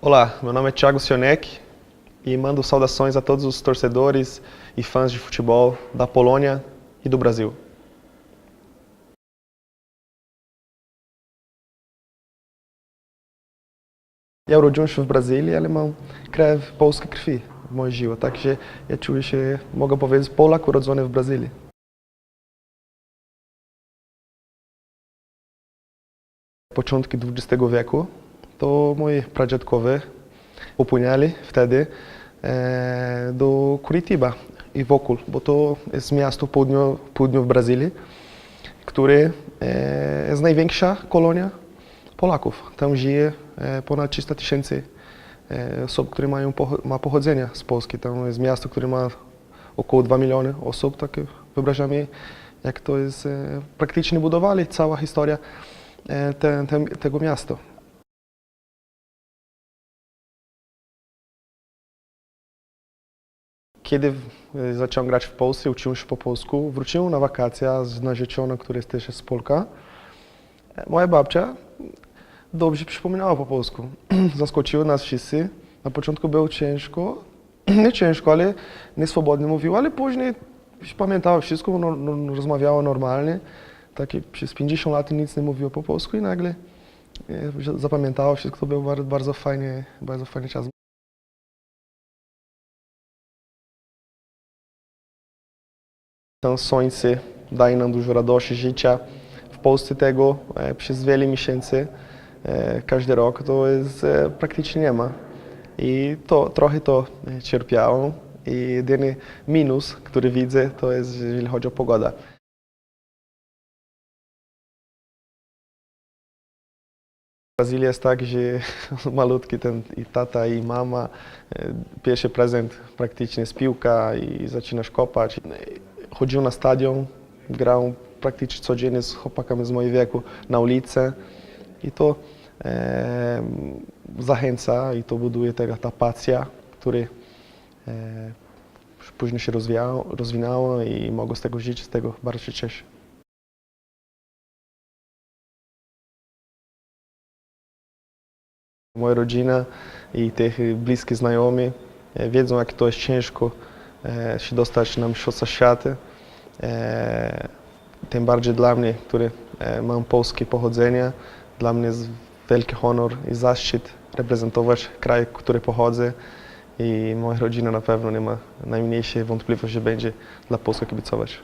Olá, meu nome é Thiago Sionek e mando saudações a todos os torcedores e fãs de futebol da Polônia e do Brasil. Ja urodziłem się w Brazylii, ale mam krew polskiej krwi życiu, także ja czuję się, mogę powiedzieć, Polak urodzony w Brazylii. Początki XX wieku to moi pradziadkowie popłynęli wtedy e, do Curitiba i wokół, bo to jest miasto w południu, południu w Brazylii, które e, jest największa kolonia Polaków. Tam żyje e, ponad 300 tysięcy e, osób, które mają ma pochodzenie z Polski. Tam jest miasto, które ma około 2 miliony osób, tak wyobrażamy, jak to jest praktycznie budowali, cała historia te, te, tego miasta. Kiedy e, zacząłem grać w Polsce, uczyłem się po polsku, wróciłem na wakacje z narzeczoną, która jest też z Polka. Moja babcia dobrze przypominała po polsku. Zaskoczyła nas wszyscy. Na początku było ciężko, nie ciężko, ale nieswobodnie mówiła, ale później pamiętała wszystko, no, no, rozmawiała normalnie. Takie przez 50 lat nic nie mówiła po polsku i nagle e, zapamiętała wszystko. To był bardzo, bardzo fajny, bardzo fajny czas. Ten słońce daje nam dużo radości, życia. W Polsce tego e, przez wiele miesięcy, e, każdy rok, to jest, e, praktycznie nie ma. I to, trochę to cierpiałem. I jedyny minus, który widzę, to jest, jeżeli chodzi o pogodę. Brazylia jest tak, że malutki ten i tata i mama, pierwszy prezent praktycznie jest piłka i zaczynasz kopać. Chodził na stadion, grał praktycznie codziennie z chłopakami z mojego wieku na ulicę i to e, zachęca i to buduje taka ta pasja, która e, później się rozwijała, rozwinęła i mogę z tego żyć, z tego bardzo się cieszę. Moja rodzina i tych bliskich znajomi e, wiedzą, jak to jest ciężko e, się dostać na Mistrzostwa Świata. E, Tym bardziej dla mnie, który e, mam polskie pochodzenie. Dla mnie jest wielki honor i zaszczyt reprezentować kraj, który pochodzę. I moja rodzina na pewno nie ma najmniejszej wątpliwości, że będzie dla Polski kibicować.